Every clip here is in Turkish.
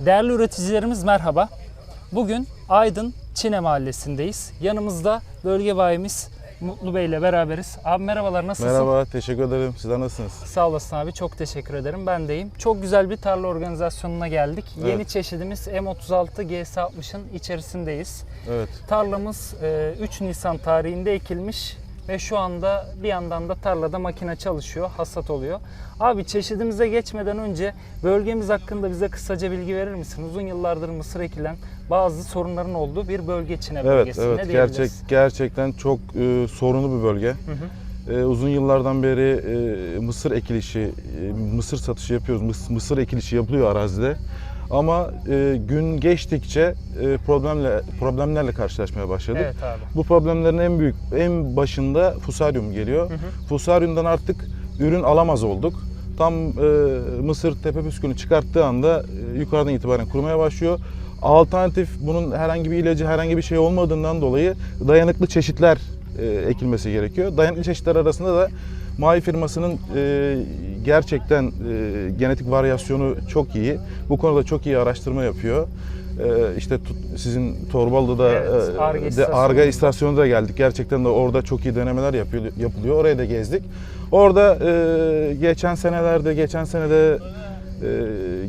Değerli üreticilerimiz merhaba. Bugün Aydın Çine Mahallesi'ndeyiz. Yanımızda bölge bayimiz Mutlu Bey ile beraberiz. Abi merhabalar nasılsın? Merhaba, teşekkür ederim. Sizler nasılsınız? Sağ olasın abi çok teşekkür ederim. Ben deyim. Çok güzel bir tarla organizasyonuna geldik. Yeni Evet. çeşidimiz M36 GS60'ın içerisindeyiz. Evet, Tarlamız e, 3 Nisan tarihinde ekilmiş ve şu anda bir yandan da tarlada makine çalışıyor, hasat oluyor. Abi çeşidimize geçmeden önce bölgemiz hakkında bize kısaca bilgi verir misin? Uzun yıllardır mısır ekilen bazı sorunların olduğu bir bölge Çine evet, bölgesinde evet. diyebiliriz. Gerçek, gerçekten çok e, sorunlu bir bölge. Hı hı. E, uzun yıllardan beri e, mısır ekilişi, e, mısır satışı yapıyoruz. Mıs- mısır ekilişi yapılıyor arazide. Ama e, gün geçtikçe e, problemle problemlerle karşılaşmaya başladık. Evet abi. Bu problemlerin en büyük en başında fusaryum geliyor. Hı hı. Fusaryumdan artık ürün alamaz olduk. Tam e, mısır tepe püskünü çıkarttığı anda e, yukarıdan itibaren kurumaya başlıyor. Alternatif bunun herhangi bir ilacı, herhangi bir şey olmadığından dolayı dayanıklı çeşitler e, ekilmesi gerekiyor. Dayanıklı çeşitler arasında da Mai firmasının e, gerçekten e, genetik varyasyonu çok iyi. Bu konuda çok iyi araştırma yapıyor. E, işte sizin Torbalı'da da Evet, e, Ar-Ge de istasyonu. Arga istasyonuna da geldik. Gerçekten de orada çok iyi denemeler yapıyor, yapılıyor. Oraya da gezdik. Orada e, geçen senelerde, geçen senede e,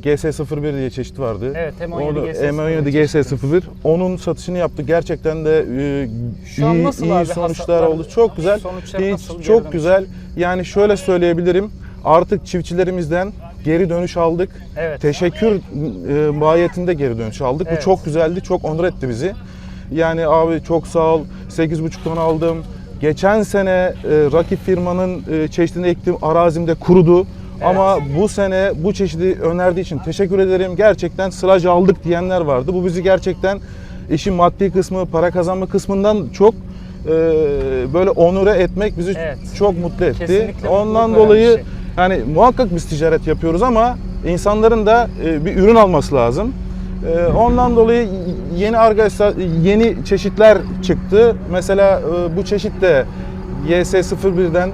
GS01 diye çeşit vardı. Evet, M17 Orada- GS01 M17 GS01. Onun satışını yaptık. Gerçekten de e, Şu iyi, iyi abi sonuçlar hasatlar? oldu. Çok güzel. Sonuçlar çok güzel. Yani şöyle söyleyebilirim. Artık çiftçilerimizden geri dönüş aldık. Evet. Teşekkür e, mahiyetinde geri dönüş aldık. Evet. Bu çok güzeldi. Çok onur etti bizi. Yani abi çok sağ ol. 8,5 ton aldım. Geçen sene e, rakip firmanın e, çeşidini ektim. Arazimde kurudu. Ama bu sene bu çeşidi önerdiği için teşekkür ederim. Gerçekten sılaj aldık diyenler vardı. Bu bizi gerçekten işin maddi kısmı, para kazanma kısmından çok e, böyle onure etmek bizi Evet. çok mutlu etti. Kesinlikle Ondan dolayı şey. Yani muhakkak biz ticaret yapıyoruz ama insanların da e, bir ürün alması lazım. E, Ondan dolayı yeni arga yeni çeşitler çıktı. Mesela e, bu çeşit de YS01'den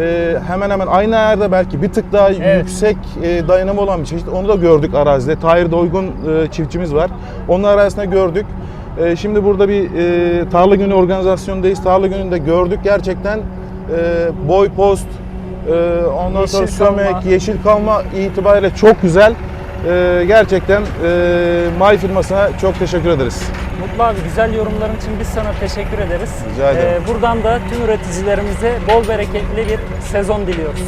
e, hemen hemen aynı ayarda belki bir tık daha Evet. yüksek dayanımı olan bir çeşit. Onu da gördük arazide. Tahir Doygun çiftçimiz var. Onun arasında gördük. Şimdi burada bir tarla günü organizasyondayız. Tarla gününde gördük. Gerçekten boy post, e, ondan Yeşil sonra sömek, kalma. yeşil kalma itibariyle çok güzel. E, gerçekten e, May firmasına çok teşekkür ederiz. Mutlu abi güzel yorumların için biz sana teşekkür ederiz. Rica ederim. Ee, buradan da tüm üreticilerimize bol bereketli bir sezon diliyoruz.